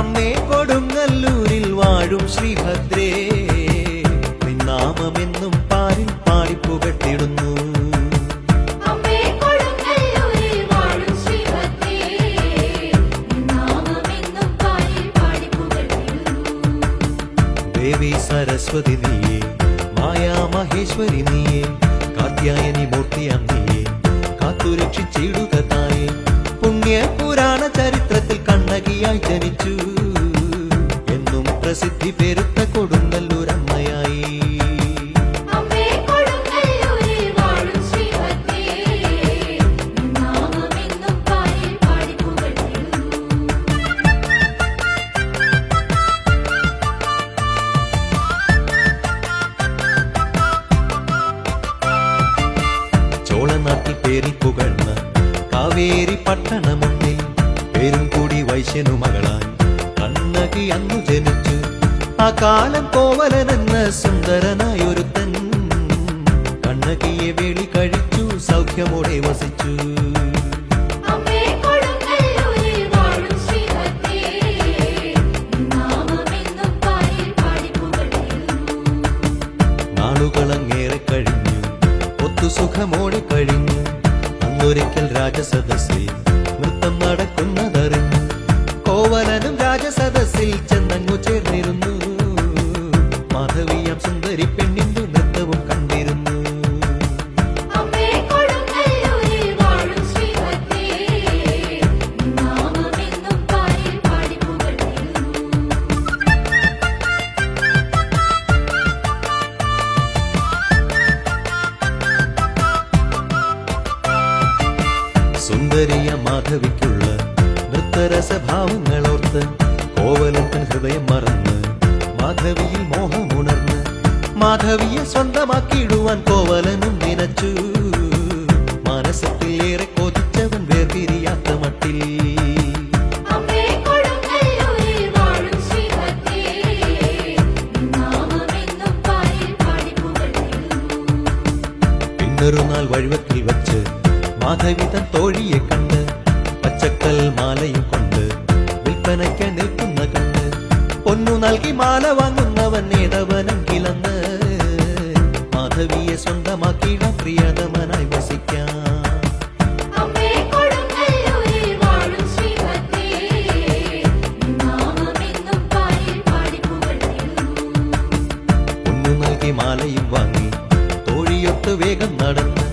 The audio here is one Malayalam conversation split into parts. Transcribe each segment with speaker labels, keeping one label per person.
Speaker 1: അമ്മേ കൊടുങ്ങല്ലൂരിൽ വാഴും ശ്രീഭദ്രേ. നിന്നാമെന്നും പാരിൽ പാടിപ്പുകട്ടിടുന്നു ദേവി സരസ്വതി നീയേ മായാ മഹേശ്വരി നീയേ കാത്യായനി മൂർത്തി നീയേ കാത്തുരക്ഷിച്ചിടുക തായേ. പുണ്യ പുരാണ കണ്ണകിയായി ജനിച്ചു എന്നും പ്രസിദ്ധി പെരുത്ത കൊടുങ്ങല്ലൂരമ്മയായി. ചോളനാട്ടിൽ പേരിൽ പുകഴ്ന്ന കാവേരി പട്ടണമുന്നിൽ പേരും കൂടി വൈശ്യനു മകളായി. കണ്ണകി അന്നു ജനിച്ചു. ആ കാലം കോവലനെന്ന സുന്ദരനായൊരുത്തൻ. കണ്ണകിയെ വേളി കഴിച്ചു സൗഖ്യമോടെ വസിച്ചു. നാളുകളങ്ങേറെ കഴിഞ്ഞു. ഒത്തു സുഖമോടെ കഴിഞ്ഞു. അന്നൊരിക്കൽ രാജസദസ്സിൽ നൃത്തം നടക്കുന്നതറിഞ്ഞു. കോവലനും രാജസദസ്സിൽ ചെന്നങ്ങു ചേർന്നിരുന്നു. മാധവിയം സുന്ദരി പെണ്ണിന്റെ സുന്ദരിയ മാധവിക്കുള്ള നൃത്തരസഭാവങ്ങളോർത്ത് കോവലൻ തൻ ഹൃദയം മറന്ന് മാധവിയിൽ മോഹമുണർന്ന് മാധവിയെ സ്വന്തമാക്കിയിടുവാൻ കോവലനും നിനച്ചു. മനസ്സത്തിൽ ഏറെ കൊതിച്ചവൻ വേർപിരിയാത്ത മട്ടിൽ. പിന്നൊരു നാൾ വഴിവത്തിൽ വച്ച് മാധവി തൻ തോഴിയെ കണ്ട് പച്ചക്കൽ മാലയും കൊണ്ട് വിൽപ്പനയ്ക്ക് നിൽക്കുന്ന കണ്ട്. പൊന്നു നൽകി മാല വാങ്ങുന്നവൻ ഏതവനെങ്കിലെന്ന് മാധവിയെ സ്വന്തമാക്കിയിട പ്രിയതമനായി വസിക്കാം. മാലയും വാങ്ങി തോഴിയൊത്ത് വേഗം നടന്ന്.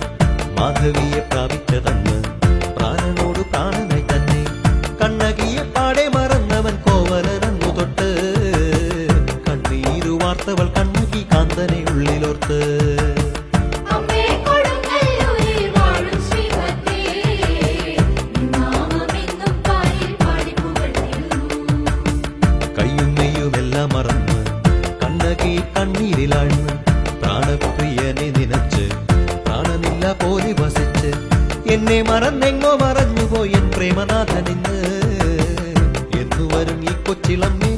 Speaker 1: மாதவியை பிராபித்த தன்மன் பிராணனோடு பிராணனை தன்னை கண்ணகிய பாடே மறந்தவன்
Speaker 2: கோவலன் அன்பு தொட்டு கண்ணீரு வார்த்தவள் கண்ணகி காந்தனை உள்ளிலோர்த்து
Speaker 1: கையும் மெய்யும் எல்லாம் மறந்து கண்ணகி கண்ணீரில் ஆழ்ந்து മറഞ്ഞുപോയൻ പ്രേമനാഥൻ ഇന്ന്. എന്നു വരും ഈ കൊച്ചിളമ്മേ.